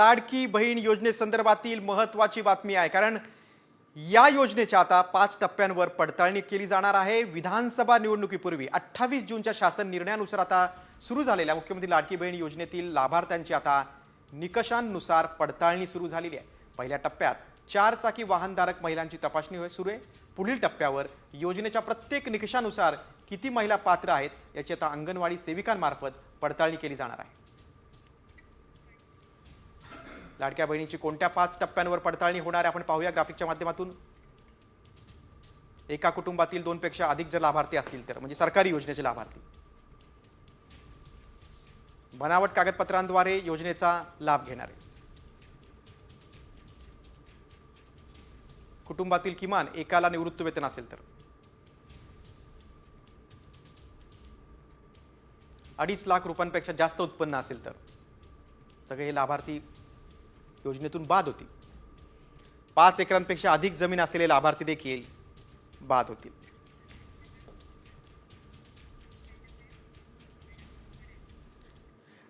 लाडकी बहीण योजनेसंदर्भातील महत्वाची बातमी आहे. कारण या योजनेच्या आता पाच टप्प्यांवर पडताळणी केली जाणार आहे. विधानसभा निवडणुकीपूर्वी अठ्ठावीस जूनच्या शासन निर्णयानुसार आता सुरू झालेल्या मुख्यमंत्री लाडकी बहीण योजनेतील लाभार्थ्यांची आता निकषांनुसार पडताळणी सुरू झालेली आहे. पहिल्या टप्प्यात चार चाकी वाहनधारक महिलांची तपासणी होय सुरू आहे. पुढील टप्प्यावर योजनेच्या प्रत्येक निकषानुसार किती महिला पात्र आहेत याची आता अंगणवाडी सेविकांमार्फत पडताळणी केली जाणार आहे. लाडक्या बहिणीची कोणत्या पाच टप्प्यांवर पडताळणी होणार आहे आपण पाहूया ग्राफिकच्या माध्यमातून. एका कुटुंबातील दोनपेक्षा अधिक जर लाभार्थी असतील तर म्हणजे सरकारी योजनेचे लाभार्थी. बनावट कागदपत्रांद्वारे योजनेचा लाभ घेणारे. कुटुंबातील किमान एकाला निवृत्त वेतन असेल तर. अडीच लाख रुपयांपेक्षा जास्त उत्पन्न असेल तर. सगळे हे लाभार्थी योजनेतून बाद होतील पाच एकरांपेक्षा अधिक जमीन असलेले लाभार्थी देखील बाद होतील.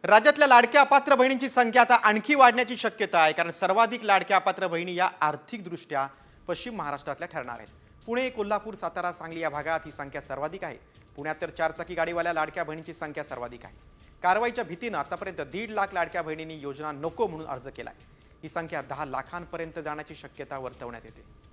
राज्यातल्या लाडक्या अपात्र बहिणींची संख्या आता आणखी वाढण्याची शक्यता आहे कारण सर्वाधिक लाडक्या अपात्र बहिणी या आर्थिकदृष्ट्या पश्चिम महाराष्ट्रातल्या ठरणार आहेत. पुणे कोल्हापूर सातारा सांगली या भागात ही संख्या सर्वाधिक आहे. पुण्यात तर चारचाकी गाडीवाल्या लाडक्या बहिणींची संख्या सर्वाधिक आहे. कारवाईच्या भीतीनं आतापर्यंत दीड लाख लाडक्या बहिणींनी योजना नको म्हणून अर्ज केला आहे ही संख्या दहा लाखांपर्यंत जाण्याची शक्यता वर्तवण्यात येते.